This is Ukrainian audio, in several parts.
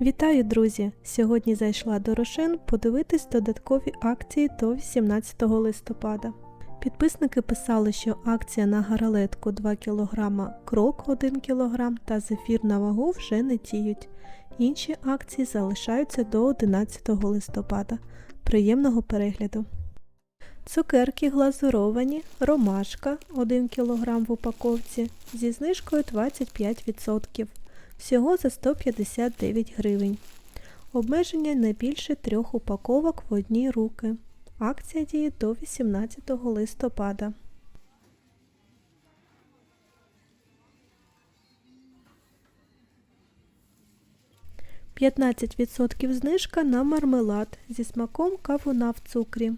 Вітаю, друзі! Сьогодні зайшла до Рошен подивитись додаткові акції до 18 листопада. Підписники писали, що акція на гаралетку 2 кг, крок 1 кг та зефір на вагу вже не діють. Інші акції залишаються до 11 листопада. Приємного перегляду! Цукерки глазуровані, ромашка 1 кг в упаковці зі знижкою 25%. Всього за 159 гривень. Обмеження не більше трьох упаковок в одні руки. Акція діє до 18 листопада. – 15% знижка на мармелад зі смаком кавуна в цукрі.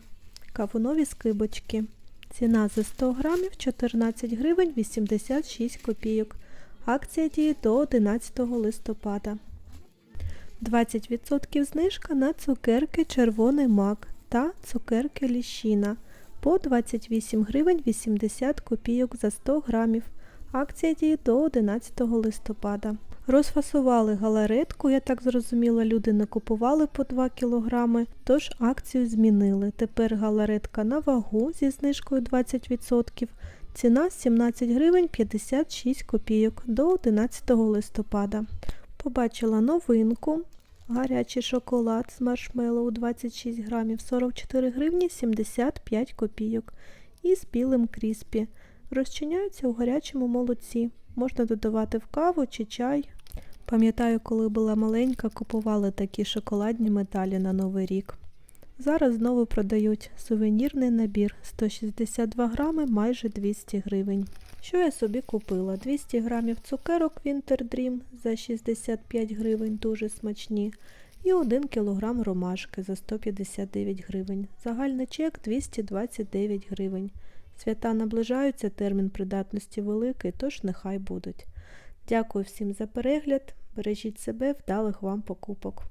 Кавунові скибочки. Ціна за 100 грамів 14 гривень 86 копійок. Акція діє до 11 листопада. 20% знижка на цукерки червоний мак та цукерки ліщина по 28 гривень 80 копійок за 100 грамів. Акція діє до 11 листопада. Розфасували галаретку, я так зрозуміла, люди не купували по 2 кг, тож акцію змінили. Тепер галаретка на вагу зі знижкою 20%. Ціна 17 гривень 56 копійок до 11 листопада. Побачила новинку. Гарячий шоколад з маршмеллоу 26 грамів 44 гривні 75 копійок. І білим кріспі. Розчиняються у гарячому молоці. Можна додавати в каву чи чай. Пам'ятаю, коли була маленька, купували такі шоколадні медалі на Новий рік. Зараз знову продають сувенірний набір 162 грами майже 200 гривень. Що я собі купила? 200 грамів цукерок Winter Dream за 65 гривень, дуже смачні. І 1 кг ромашки за 159 гривень. Загальний чек 229 гривень. Свята наближаються, термін придатності великий, тож нехай будуть. Дякую всім за перегляд. Бережіть себе, вдалих вам покупок.